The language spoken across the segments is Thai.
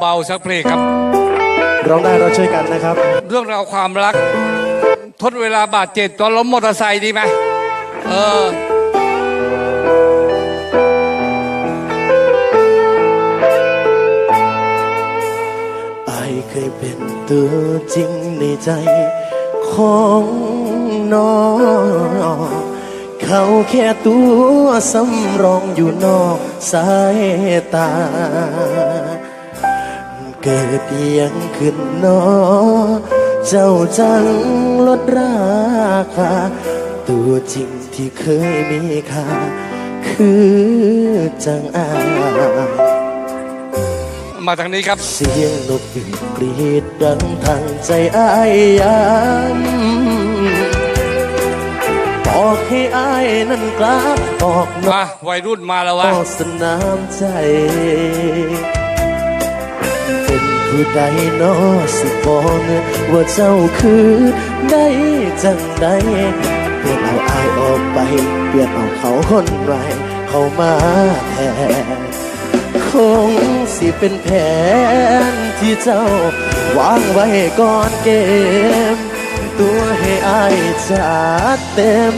เบาๆสักเพลงครับ ร้องได้เราช่วยกันนะครับ เรื่องราวความรัก ทดเวลาบาดเจ็บตอนล้มมอเตอร์ไซค์ดีไหมเออไอเคยเป็นตัวจริงในใจของน้องเขาแค่ตัวสำรองอยู่นอกสายตา เกิดเพียงขึ้นนอ เจ้าจังลดราคา ตัวจริงที่เคยมีค่า คือจังอายมาทางนี้ครับ เสียงนกหวีดกรีดดังทางใจอายยามบอกให้อายนั้นกลับออกนอกมาวัยรุ่นมาแล้ววะสนามใจเป็น ผู้ใดนอสิบอกว่าเจ้าคือได้จังใดเปลี่ยนเอาอายออกไป เปลี่ยนเอาเขาคนใหม่เข้ามาแทนคงสิเป็นแผนที่เจ้าวางไว้ก่อนเกม ตัวให้อายจัดเต็ม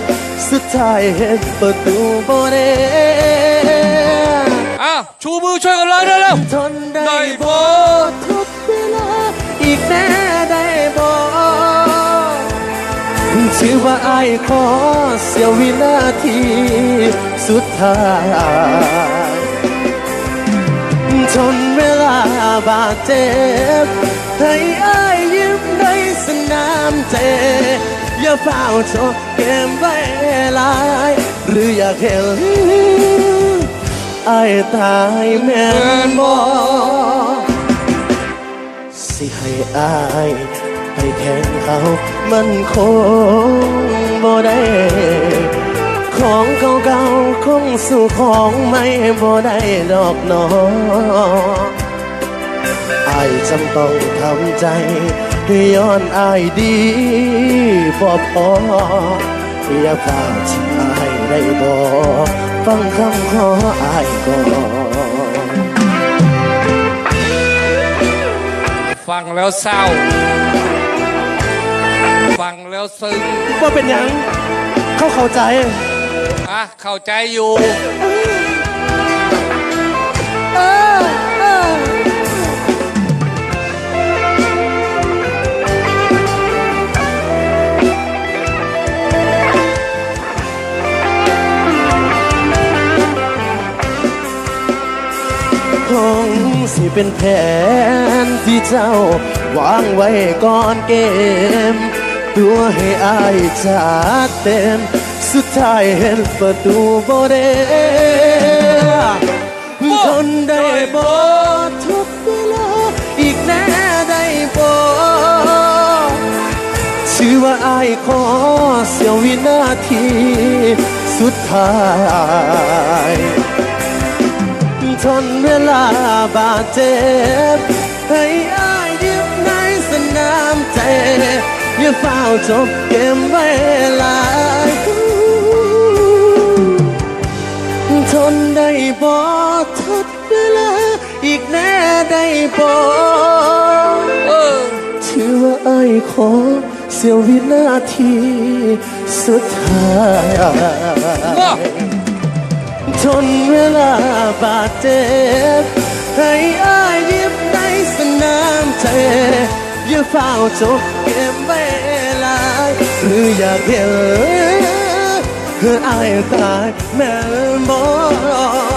สุดท้ายเห็นประตูบ่ได้อ้าวชูมือช่วยกันเลยเร็วทนได้ได้บ่บ่ทุกเวลา อีกแน่ได้บ่ชื่อว่าอายขอเสียววินาทีสุดท้ายทนเวลาบาดเจ็บให้อายยิ้มในสนามเจอย่าเฝ้าจบเกมไว้ลายหรืออยากเห็นอายตายแม่นบอก สิให้อายไปแข่งเขา มันคงบ่ได้ ของเก่าๆคงสู่ของไม่บ่ได้ดอกหนออายจำต้องทำใจย้อนอายดีบ่พออย่าพลาดที่อายได้บอกฟังคำขออายก่อน ฟังแล้วเศร้า ฟังแล้วซึ้งว่าเป็นหยัง เขาเข้าใจ อะเข้าใจอยู่ เป็นแผนที่เจ้าวางไว้ก่อนเกม ตัวให้อายจัดเต็ม สุดท้ายเห็นประตูบ่ได้ทนได้บ่ทุกเวลาอีกแน่ได้บ่ชื่อว่าอายขอเสียววินาที สุดท้าย ทนเวลาบาดเจ็บให้อายยิ้มในสนามใจอย่าเฝ้าจบเกมไว้หลา ทนได้บ่ทดเวลา อีกแน่ได้บ่เออถือว่าอายขอเสียววินาทีสุดท้าย ทนเวลาบาดเจ็บให้อายยิ้มในสนามใจอย่าเฝ้าจบเกมเวลาหรืออยากเห็นคืออายตายแม่บอ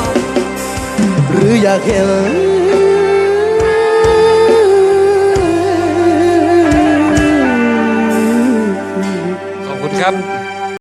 กหรืออยากเห็น